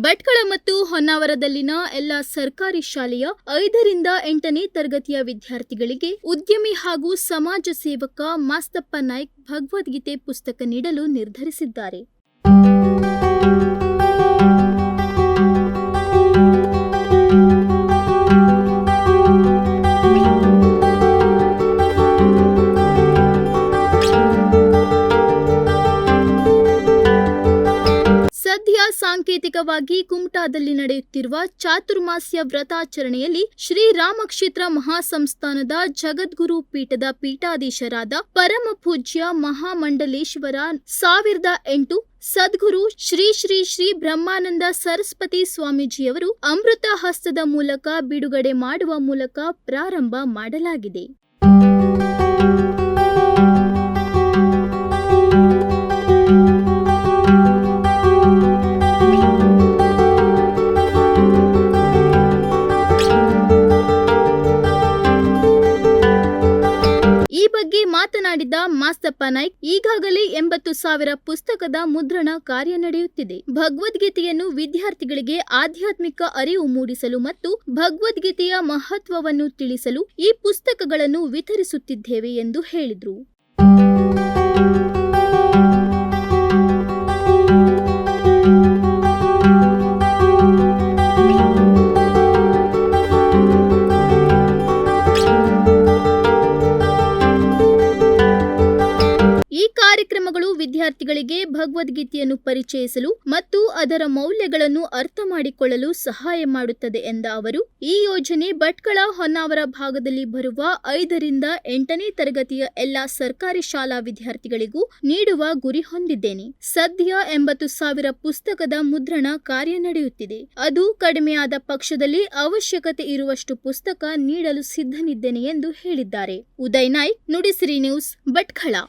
ಭಟ್ಕಳ ಮತ್ತು ಹೊನ್ನಾವರದಲ್ಲಿನ ಎಲ್ಲ ಸರ್ಕಾರಿ ಶಾಲೆಯ ಐದರಿಂದ ಎಂಟನೇ ತರಗತಿಯ ವಿದ್ಯಾರ್ಥಿಗಳಿಗೆ ಉದ್ಯಮಿ ಹಾಗೂ ಸಮಾಜ ಸೇವಕ ಮಾಸ್ತಪ್ಪ ನಾಯ್ಕ್ ಭಗವದ್ಗೀತೆ ಪುಸ್ತಕ ನೀಡಲು ನಿರ್ಧರಿಸಿದ್ದಾರೆ. ಸದ್ಯ ಸಾಂಕೇತಿಕವಾಗಿ ಕುಮಟಾದಲ್ಲಿ ನಡೆಯುತ್ತಿರುವ ಚಾತುರ್ಮಾಸ್ಯ ವ್ರತಾಚರಣೆಯಲ್ಲಿ ಶ್ರೀರಾಮಕ್ಷೇತ್ರ ಮಹಾಸಂಸ್ಥಾನದ ಜಗದ್ಗುರು ಪೀಠದ ಪೀಠಾಧೀಶರಾದ ಪರಮ ಪೂಜ್ಯ ಮಹಾಮಂಡಲೇಶ್ವರ ಸಾವಿರದ ಎಂಟು ಸದ್ಗುರು ಶ್ರೀ ಶ್ರೀ ಶ್ರೀ ಬ್ರಹ್ಮಾನಂದ ಸರಸ್ವತಿ ಸ್ವಾಮೀಜಿಯವರು ಅಮೃತ ಹಸ್ತದ ಮೂಲಕ ಬಿಡುಗಡೆ ಮಾಡುವ ಮೂಲಕ ಪ್ರಾರಂಭ ಮಾಡಲಾಗಿದೆ. ಈ ಬಗ್ಗೆ ಮಾತನಾಡಿದ ಮಾಸ್ತಪ್ಪ ನಾಯ್ಕ್ ಈಗಾಗಲೇ ಎಂಬತ್ತು ಸಾವಿರ ಪುಸ್ತಕದ ಮುದ್ರಣ ಕಾರ್ಯ ನಡೆಯುತ್ತಿದೆ. ಭಗವದ್ಗೀತೆಯನ್ನು ವಿದ್ಯಾರ್ಥಿಗಳಿಗೆ ಆಧ್ಯಾತ್ಮಿಕ ಅರಿವು ಮೂಡಿಸಲು ಮತ್ತು ಭಗವದ್ಗೀತೆಯ ಮಹತ್ವವನ್ನು ತಿಳಿಸಲು ಈ ಪುಸ್ತಕಗಳನ್ನು ವಿತರಿಸುತ್ತಿದ್ದೇವೆ ಎಂದು ಹೇಳಿದರು. ವಿದ್ಯಾರ್ಥಿಗಳಿಗೆ ಭಗವದ್ಗೀತೆಯನ್ನು ಪರಿಚಯಿಸಲು ಮತ್ತು ಅದರ ಮೌಲ್ಯಗಳನ್ನು ಅರ್ಥ ಮಾಡಿಕೊಳ್ಳಲು ಸಹಾಯ ಮಾಡುತ್ತದೆ ಎಂದ ಅವರು, ಈ ಯೋಜನೆ ಭಟ್ಕಳ ಹೊನ್ನಾವರ ಭಾಗದಲ್ಲಿ ಬರುವ ಐದರಿಂದ ಎಂಟನೇ ತರಗತಿಯ ಎಲ್ಲಾ ಸರ್ಕಾರಿ ಶಾಲಾ ವಿದ್ಯಾರ್ಥಿಗಳಿಗೂ ನೀಡುವ ಗುರಿ ಹೊಂದಿದ್ದೇನೆ. ಸದ್ಯ ಎಂಬತ್ತು ಸಾವಿರ ಪುಸ್ತಕದ ಮುದ್ರಣ ಕಾರ್ಯ ನಡೆಯುತ್ತಿದೆ. ಅದು ಕಡಿಮೆಯಾದ ಪಕ್ಷದಲ್ಲಿ ಅವಶ್ಯಕತೆ ಇರುವಷ್ಟು ಪುಸ್ತಕ ನೀಡಲು ಸಿದ್ಧನಿದ್ದೇನೆ ಎಂದು ಹೇಳಿದ್ದಾರೆ. ಉದಯ್ ನಾಯ್ಕ್ ನುಡಿಸಿರಿ ನ್ಯೂಸ್, ಭಟ್ಕಳ.